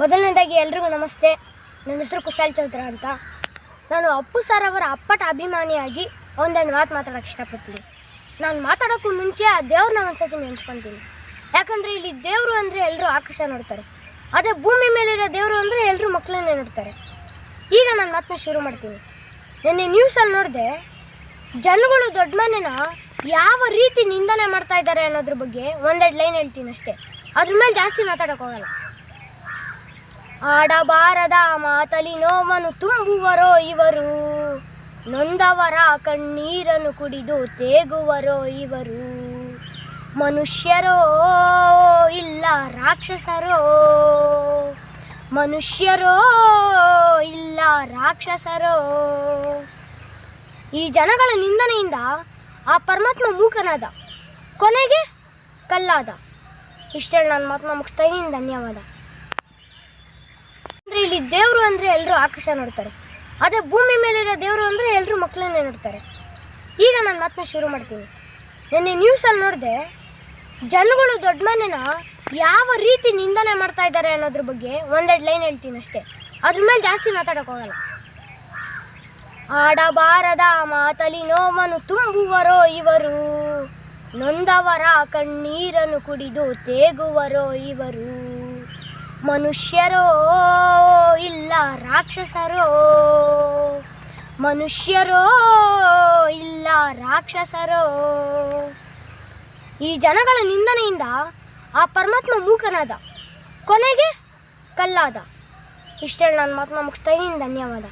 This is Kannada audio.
ಮೊದಲನೇದಾಗಿ ಎಲ್ರಿಗೂ ನಮಸ್ತೆ. ನನ್ನ ಹೆಸರು ಕುಶಾಲ್ ಚೌತ್ರ ಅಂತ. ನಾನು ಅಪ್ಪು ಸರ್ ಅವರ ಅಪ್ಪಟ ಅಭಿಮಾನಿಯಾಗಿ ಒಂದೊಂದು ಮಾತು ಮಾತಾಡೋಕ್ಕೆ ಇಷ್ಟಪಡ್ತೀನಿ. ನಾನು ಮಾತಾಡೋಕ್ಕೂ ಮುಂಚೆ ಆ ದೇವ್ರನ್ನ ಒಂದ್ಸತಿ ನೆನ್ಸ್ಕೊತೀನಿ. ಯಾಕಂದರೆ ಇಲ್ಲಿ ದೇವರು ಅಂದರೆ ಎಲ್ಲರೂ ಆಕಾಶ ನೋಡ್ತಾರೆ. ಅದೇ ಭೂಮಿ ಮೇಲಿರೋ ದೇವರು ಅಂದರೆ ಎಲ್ಲರೂ ಮಕ್ಕಳನ್ನೇ ನೋಡ್ತಾರೆ. ಈಗ ನಾನು ಮಾತನ್ನ ಶುರು ಮಾಡ್ತೀನಿ. ನಿನ್ನೆ ನ್ಯೂಸಲ್ಲಿ ನೋಡಿದೆ, ಜನಗಳು ದೊಡ್ಡ ಮನೆನ ಯಾವ ರೀತಿ ನಿಂದನೆ ಮಾಡ್ತಾ ಇದ್ದಾರೆ ಅನ್ನೋದ್ರ ಬಗ್ಗೆ ಒಂದೆರಡು ಲೈನ್ ಹೇಳ್ತೀನಿ ಅಷ್ಟೇ. ಅದ್ರ ಮೇಲೆ ಜಾಸ್ತಿ ಮಾತಾಡೋಕೆ ಹೋಗಲ್ಲ. ಆಡಬಾರದ ಮಾತಲಿ ನೋವನ್ನು ತುಂಬುವರೋ ಇವರು? ನೊಂದವರ ಕಣ್ಣೀರನ್ನು ಕುಡಿದು ತೇಗುವರೋ ಇವರು? ಮನುಷ್ಯರೋ ಇಲ್ಲ ರಾಕ್ಷಸರೋ? ಮನುಷ್ಯರೋ ಇಲ್ಲ ರಾಕ್ಷಸರೋ? ಈ ಜನಗಳ ನಿಂದನೆಯಿಂದ ಆ ಪರಮಾತ್ಮ ಮೂಕನಾದ, ಕೊನೆಗೆ ಕಲ್ಲಾದ. ಇಷ್ಟೇ ನಾನು ಮಾತನ್ನ ಮುಗಿಸ್ತಾ ಇದ್ದೀನಿ. ಧನ್ಯವಾದ. ಇಲ್ಲಿ ದೇವರು ಅಂದರೆ ಎಲ್ಲರೂ ಆಕಾಶ ನೋಡ್ತಾರೆ. ಅದೇ ಭೂಮಿ ಮೇಲಿರೋ ದೇವರು ಅಂದರೆ ಎಲ್ಲರೂ ಮಕ್ಕಳನ್ನೇ ನೋಡ್ತಾರೆ. ಈಗ ನಾನು ಮಾತನ್ನ ಶುರು ಮಾಡ್ತೀನಿ. ನಿನ್ನೆ ನ್ಯೂಸಲ್ಲಿ ನೋಡಿದೆ, ಜನಗಳು ದೊಡ್ಡ ಮನೆನ ಯಾವ ರೀತಿ ನಿಂದನೆ ಮಾಡ್ತಾ ಇದ್ದಾರೆ ಅನ್ನೋದ್ರ ಬಗ್ಗೆ ಒಂದೆರಡು ಲೈನ್ ಹೇಳ್ತೀನಿ ಅಷ್ಟೇ. ಅದ್ರ ಮೇಲೆ ಜಾಸ್ತಿ ಮಾತಾಡೋಕೆ ಹೋಗಲ್ಲ. ಆಡಬಾರದ ಮಾತಲಿ ನೋವನ್ನು ತುಂಬುವರೋ ಇವರು, ನೊಂದವರ ಕಣ್ಣೀರನ್ನು ಕುಡಿದು ತೇಗುವರೋ ಇವರು. ಮನುಷ್ಯರೋ ಇಲ್ಲ ರಾಕ್ಷಸರೋ? ಮನುಷ್ಯರೋ ಇಲ್ಲ ರಾಕ್ಷಸರೋ? ಈ ಜನಗಳ ನಿಂದನೆಯಿಂದ ಆ ಪರಮಾತ್ಮ ಮೂಕನಾದ, ಕೊನೆಗೆ ಕಲ್ಲಾದ. ಇಷ್ಟೇ ನಾನು ಮಾತನ್ನ ಮುಗಿಸ್ತಾ ಇದ್ದೀನಿ ಧನ್ಯವಾದ.